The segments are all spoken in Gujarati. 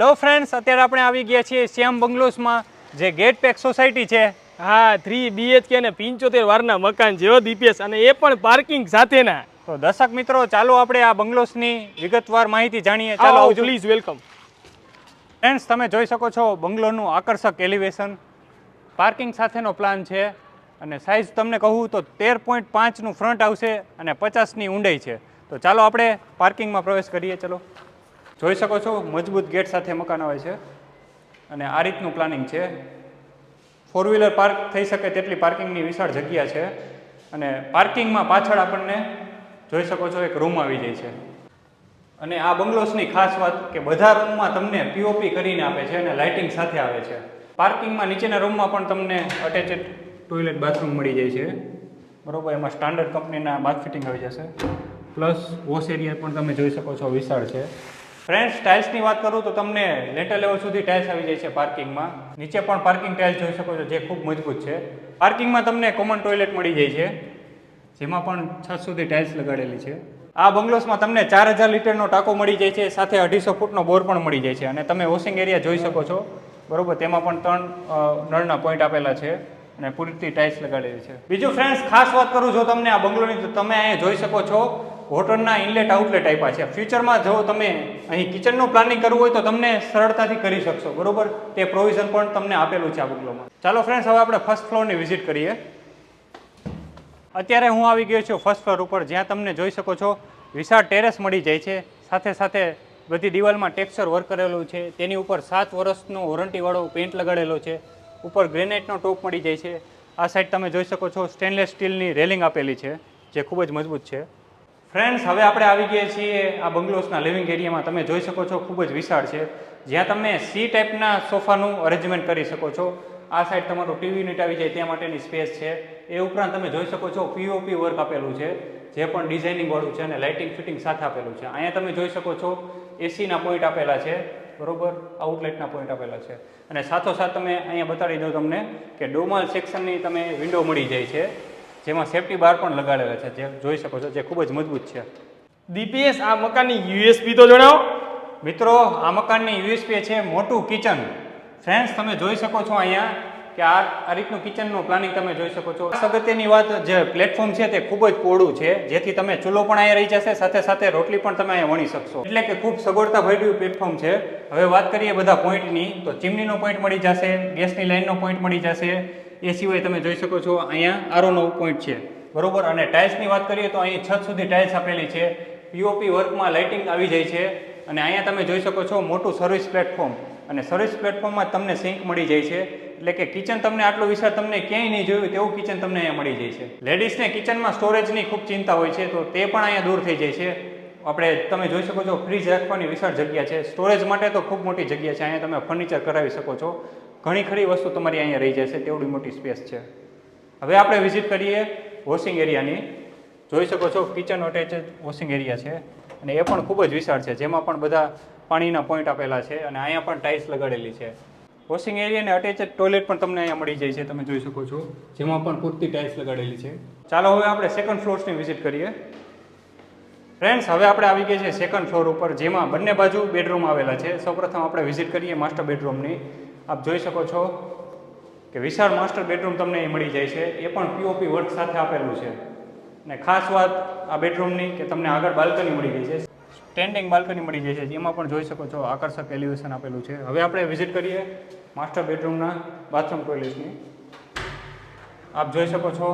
હેલો ફ્રેન્ડ્સ અત્યારે આપણે આવી ગયા છીએ શ્યામ બંગલોસમાં જે ગેટ પેક સોસાયટી છે. હા થ્રી બીએચકે અને પંચોતેર વારના મકાન જેવો દીપેશ અને એ પણ પાર્કિંગ સાથેના. તો દર્શક મિત્રો ચાલો આપણે આ બંગલોસની વિગતવાર માહિતી જાણીએ. ચાલો પ્લીઝ વેલકમ ફ્રેન્ડ્સ તમે જોઈ શકો છો બંગલોનું આકર્ષક એલિવેશન પાર્કિંગ સાથેનો પ્લાન છે અને સાઇઝ તમને કહું તો તેર પોઈન્ટ પાંચનું ફ્રન્ટ આવશે અને પચાસની ઊંડાઈ છે. તો ચાલો આપણે પાર્કિંગમાં પ્રવેશ કરીએ ચલો. જોઈ શકો છો, મજબૂત ગેટ સાથે મકાન આવે છે. અને આ રીતનું પ્લાનિંગ છે. ફોર વ્હીલર પાર્ક થઈ શકે તેટલી પાર્કિંગની વિશાળ જગ્યા છે. અને પાર્કિંગમાં પાછળ આપણને જોઈ શકો છો, એક રૂમ આવી જાય છે. અને આ બંગલોસની ખાસ વાત કે બધા રૂમમાં તમને પીઓપી કરીને આપે છે અને લાઇટિંગ સાથે આવે છે. પાર્કિંગમાં નીચેના રૂમમાં પણ તમને અટેચેડ ટોયલેટ બાથરૂમ મળી જાય છે. બરોબર, એમાં સ્ટાન્ડર્ડ કંપનીના બાથ ફિટિંગ આવી જશે. પ્લસ વોશ એરિયા પણ તમે જોઈ શકો છો, વિશાળ છે. ફ્રેન્ડ્સ ટાઇલ્સની વાત કરું તો તમને લેટર લેવલ સુધી ટાઇલ્સ આવી જાય છે પાર્કિંગમાં નીચે પણ પાર્કિંગ ટાઇલ્સ જોઈ શકો છો, જે ખૂબ મજબૂત છે. પાર્કિંગમાં તમને કોમન ટોયલેટ મળી જાય છે, જેમાં પણ છત સુધી ટાઇલ્સ લગાડેલી છે. આ બંગલોસમાં તમને ચાર હજાર લીટરનો ટાંકો મળી જાય છે, સાથે અઢીસો ફૂટનો બોર પણ મળી જાય છે. અને તમે વોશિંગ એરિયા જોઈ શકો છો. બરોબર, તેમાં પણ ત્રણ નળના પોઈન્ટ આપેલા છે અને પૂરતી ટાઇલ્સ લગાડેલી છે. બીજું ફ્રેન્ડ્સ ખાસ વાત કરું જો તમને આ બંગલોની, તો તમે અહીંયા જોઈ શકો છો વોટરના ઇનલેટ આઉટલેટ આપ્યા છે. ફ્યુચરમાં જો તમે અહીં કિચનનું પ્લાનિંગ કરવું હોય તો તમને સરળતાથી કરી શકશો. બરોબર? તે પ્રોવિઝન પણ તમને આપેલું છે આ બંગલોમાં ચાલો ફ્રેન્ડ્સ હવે આપણે ફર્સ્ટ ફ્લોરની વિઝિટ કરીએ. અત્યારે હું આવી ગયો છું ફર્સ્ટ ફ્લોર ઉપર. જ્યાં તમને જોઈ શકો છો, વિશાળ ટેરેસ મળી જાય છે. સાથે સાથે બધી દિવાલમાં ટેક્સચર વર્ક કરેલું છે. તેની ઉપર સાત વર્ષનો વોરંટીવાળો પેન્ટ લગાડેલો છે. ઉપર ગ્રેનાઇટનો ટોપ મળી જાય છે. આ સાઈડ તમે જોઈ શકો છો સ્ટેનલેસ સ્ટીલની રેલિંગ આપેલી છે, જે ખૂબ જ મજબૂત છે. ફ્રેન્ડ્સ હવે આપણે આવી ગયા છીએ આ બંગલોસના લિવિંગ એરિયામાં તમે જોઈ શકો છો, ખૂબ જ વિશાળ છે. જ્યાં તમે સી ટાઈપના સોફાનું અરેન્જમેન્ટ કરી શકો છો. આ સાઈડ તમારું ટીવી યુનિટ આવી જાય ત્યાં માટેની સ્પેસ છે. એ ઉપરાંત તમે જોઈ શકો છો પીઓપી વર્ક આપેલું છે, જે પણ ડિઝાઇનિંગ વાળું છે અને લાઇટિંગ ફિટિંગ સાથે આપેલું છે. અહીંયા તમે જોઈ શકો છો એસીના પોઈન્ટ આપેલા છે, બરોબર? આઉટલેટના પોઈન્ટ આપેલા છે. અને સાથોસાથ તમે અહીંયા બતાડી દઉં તમને કે ડોમાલ સેક્શનની તમે વિન્ડો મળી જાય છે. જેમાં સેફટી બાર પણ લગાડેલા છે જે જોઈ શકો છો જે ખૂબ જ મજબૂત છે. દીપેશ આ મકાનની યુએસપી તો જણાવો. મિત્રો આ મકાનની યુએસપી છે મોટું કિચન. ફ્રેન્ડ્સ તમે જોઈ શકો છો અહીંયા કે આ આ રીતનું કિચનનું પ્લાનિંગ તમે જોઈ શકો છો. અગત્યની વાત જે પ્લેટફોર્મ છે તે ખૂબ જ પોળું છે, જેથી તમે ચૂલો પણ અહીંયા રહી જશે, સાથે સાથે રોટલી પણ તમે અહીંયા વણી શકશો. એટલે કે ખૂબ સગવડતા ભર્યું પ્લેટફોર્મ છે. હવે વાત કરીએ બધા પોઈન્ટની તો ચીમનીનો પોઈન્ટ મળી જશે, ગેસની લાઇનનો પોઈન્ટ મળી જશે. એ સિવાય તમે જોઈ શકો છો અહીંયા આરોનો પોઈન્ટ છે. બરોબર? અને ટાઇલ્સની વાત કરીએ તો અહીં છત સુધી ટાઇલ્સ આપેલી છે. પીઓપી વર્કમાં લાઇટિંગ આવી જાય છે. અને અહીંયા તમે જોઈ શકો છો મોટું સર્વિસ પ્લેટફોર્મ અને સર્વિસ પ્લેટફોર્મમાં તમને સિંક મળી જાય છે. એટલે કે કિચન તમને આટલું વિશાળ તમને ક્યાંય નહીં જોયું, તેવું કિચન તમને અહીંયા મળી જાય છે. લેડીઝને કિચનમાં સ્ટોરેજની ખૂબ ચિંતા હોય છે, તો તે પણ અહીંયા દૂર થઈ જાય છે. આપણે તમે જોઈ શકો છો ફ્રીજ રાખવાની વિશાળ જગ્યા છે. સ્ટોરેજ માટે તો ખૂબ મોટી જગ્યા છે, અહીંયા તમે ફર્નિચર કરાવી શકો છો. ઘણી ખરી વસ્તુ તમારી અહીંયા રહી જશે, તેવડી મોટી સ્પેસ છે. હવે આપણે વિઝિટ કરીએ વોશિંગ એરિયાની જોઈ શકો છો કિચન અટેચ વોશિંગ એરિયા છે. અને એ પણ ખૂબ જ વિશાળ છે, જેમાં પણ બધા પાણીના પોઈન્ટ આપેલા છે અને અહીંયા પણ ટાઇલ્સ લગાડેલી છે. વોશિંગ એરિયા અને અટેચ ટોયલેટ પણ તમને અહીંયા મળી જાય છે, તમે જોઈ શકો છો. જેમાં પણ પૂરતી ટાઇલ્સ લગાડેલી છે. ચાલો હવે આપણે સેકન્ડ ફ્લોર્સની વિઝિટ કરીએ. ફ્રેન્ડ્સ હવે આપણે આવી ગયા છે સેકન્ડ ફ્લોર ઉપર, જેમાં બંને બાજુ બેડરૂમ આવેલા છે. સૌપ્રથમ આપણે વિઝિટ કરીએ માસ્ટર બેડરૂમની આપ જોઈ શકો છો કે વિશાળ માસ્ટર બેડરૂમ તમને અહીં મળી જાય છે. એ પણ પીઓપી વર્ક સાથે આપેલું છે. અને ખાસ વાત આ બેડરૂમની કે તમને આગળ બાલ્કની મળી ગઈ છે. સ્ટેન્ડિંગ બાલ્કની મળી જાય છે. જેમાં પણ જોઈ શકો છો આકર્ષક એલિવેશન આપેલું છે. હવે આપણે વિઝિટ કરીએ માસ્ટર બેડરૂમના બાથરૂમ ટોયલેટની આપ જોઈ શકો છો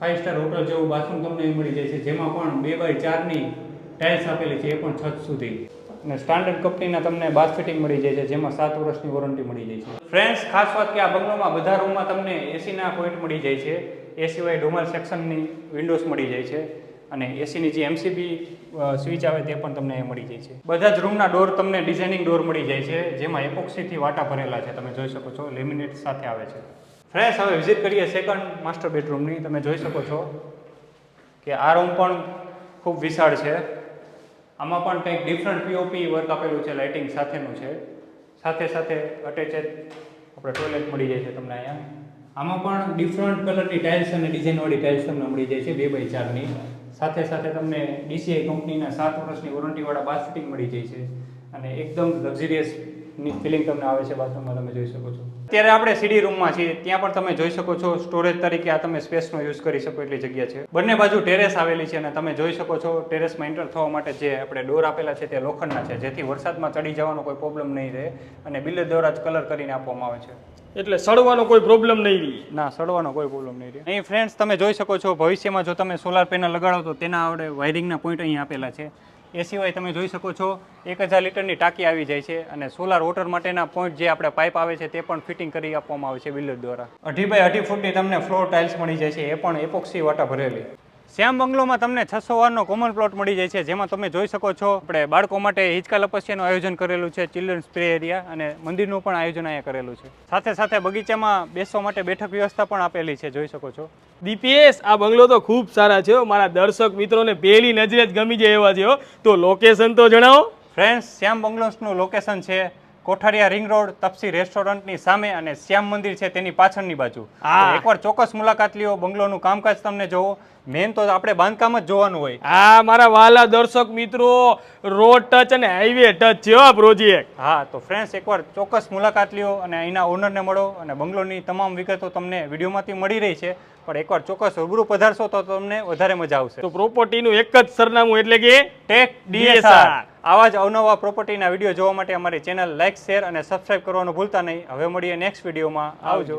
ફાઇવ સ્ટાર હોટલ જેવું બાથરૂમ તમને મળી જાય છે, જેમાં પણ બે બાય ચારની ટાઇલ્સ આપેલી છે, એ પણ છત સુધી. અને સ્ટાન્ડર્ડ કંપનીના તમને બાથ ફિટિંગ મળી જાય છે, જેમાં સાત વર્ષની વોરંટી મળી જાય છે. ફ્રેન્ડ્સ ખાસ વાત કે આ બંગલોમાં બધા રૂમમાં તમને એસીના પોઈન્ટ મળી જાય છે, એ સિવાય ડોમલ સેક્શનની વિન્ડોઝ મળી જાય છે. અને એસીની જે એમસીબી સ્વિચ આવે તે પણ તમને મળી જાય છે. બધા જ રૂમના ડોર તમને ડિઝાઇનિંગ ડોર મળી જાય છે, જેમાં એપોક્સીથી વાટા ભરેલા છે, તમે જોઈ શકો છો લેમિનેટ સાથે આવે છે. ફ્રેશ હવે વિઝિટ કરીએ સેકન્ડ માસ્ટર બેડરૂમની તમે જોઈ શકો છો કે આ રૂમ પણ ખૂબ વિશાળ છે. આમાં પણ કંઈક ડિફરન્ટ પીઓપી વર્ક આપેલું છે લાઇટિંગ સાથેનું છે. સાથે સાથે અટેચ આપણે ટોયલેટ મળી જાય છે તમને અહીંયા. આમાં પણ ડિફરન્ટ કલરની ટાઇલ્સ અને ડિઝાઇનવાળી ટાઇલ્સ તમને મળી જાય છે, બે બાય ચારની. સાથે સાથે તમને ડીસીઆઈ કંપનીના સાત વર્ષની વોરંટીવાળા બાથ ફિટિંગ મળી જાય છે. અને એકદમ લક્ઝરિયસ ની ફિલિંગ તમને આવે છે બાથરૂમમાં તમે જોઈ શકો છો. અત્યારે આપણે સીડી રૂમમાં છીએ ત્યાં પણ તમે જોઈ શકો છો સ્ટોરેજ તરીકે આ તમે સ્પેસનો યુઝ કરી શકો એટલી જગ્યા છે. બંને બાજુ ટેરેસ આવેલી છે અને તમે જોઈ શકો છો ટેરેસમાં એન્ટર થવા માટે જે આપણે ડોર આપેલા છે તે લોખંડના છે જેથી વરસાદમાં ચડી જવાનો કોઈ પ્રોબ્લેમ નહીં રહે અને બિલ્ડર દ્વારા જ કલર કરીને આપવામાં આવે છે. એટલે સડવાનો કોઈ પ્રોબ્લેમ નહીં રહી. ના સડવાનો કોઈ પ્રોબ્લેમ નહીં રહે. અહીં ફ્રેન્ડ્સ તમે જોઈ શકો છો ભવિષ્યમાં જો તમે સોલાર પેનલ લગાડો તો તેના આપણે વાયરિંગના પોઈન્ટ અહીં આપેલા છે. એ સિવાય તમે જોઈ શકો છો, એક હજાર લીટરની ટાંકી આવી જાય છે અને સોલાર વોટર માટેના પોઈન્ટ જે આપણે પાઇપ આવે છે તે પણ ફિટિંગ કરી આપવામાં આવે છે બિલ્ડર દ્વારા. અઢી બાય અઢી ફૂટની તમને ફ્લોર ટાઇલ્સ મળી જાય છે, એ પણ એપોક્સી વાટા ભરેલી. શ્યામ બંગલોમાં તમને છસો વારનો કોમન પ્લોટ મળી જાય છે જેમાં તમે જોઈ શકો છો આપણે બાળકો માટે હિંચકા લપસ્યાનું આયોજન કરેલું છે ચિલ્ડ્રન્સ પ્લે એરિયા અને મંદિરનું પણ આયોજન અહીંયા કરેલું છે. સાથે સાથે બગીચામાં બેસવા માટે બેઠક વ્યવસ્થા પણ આપેલી છે જોઈ શકો છો. દીપીએસ આ બંગલો તો ખૂબ સારા છે મારા દર્શક મિત્રોને પહેલી નજરે જ ગમી જાય એવા છે તો લોકેશન તો જણાવો. ફ્રેન્ડ્સ શ્યામ બંગલોસનું લોકેશન છે. કોઠારિયા રિંગ રોડ તપસી રેસ્ટોરન્ટની સામે અને શ્યામ મંદિર છે તેની પાછળની બાજુ. એકવાર ચોક્કસ મુલાકાત લ્યો બંગલોનું કામકાજ તમને જોવો. મેન તો આપણે બાંધકામ જ જોવાનું હોય. હા મારા વાલા દર્શક મિત્રો રોડ ટચ અને હાઈવે ટચ છે પ્રોજેક્ટ હા તો ફ્રેન્ડ્સ એકવાર ચોક્કસ મુલાકાત લ્યો અને અહીંના ઓનરને મળો અને બંગલોની તમામ વિગતો તમને વિડીયોમાંથી મળી રહી છે. પણ એકવાર ચોક્કસ રૂબરૂ પધારશો તો તમને વધારે મજા આવશે. તો પ્રોપર્ટીનું એક જ સરનામું એટલે કે ટેક ડીએસઆર આવા જ અવનવા પ્રોપર્ટીના વીડિયો જોવા માટે અમારી ચેનલ લાઇક શેર અને સબસ્ક્રાઇબ કરવાનું ભૂલતા નહીં. હવે મળીએ નેક્સ્ટ વિડીયોમાં આવજો.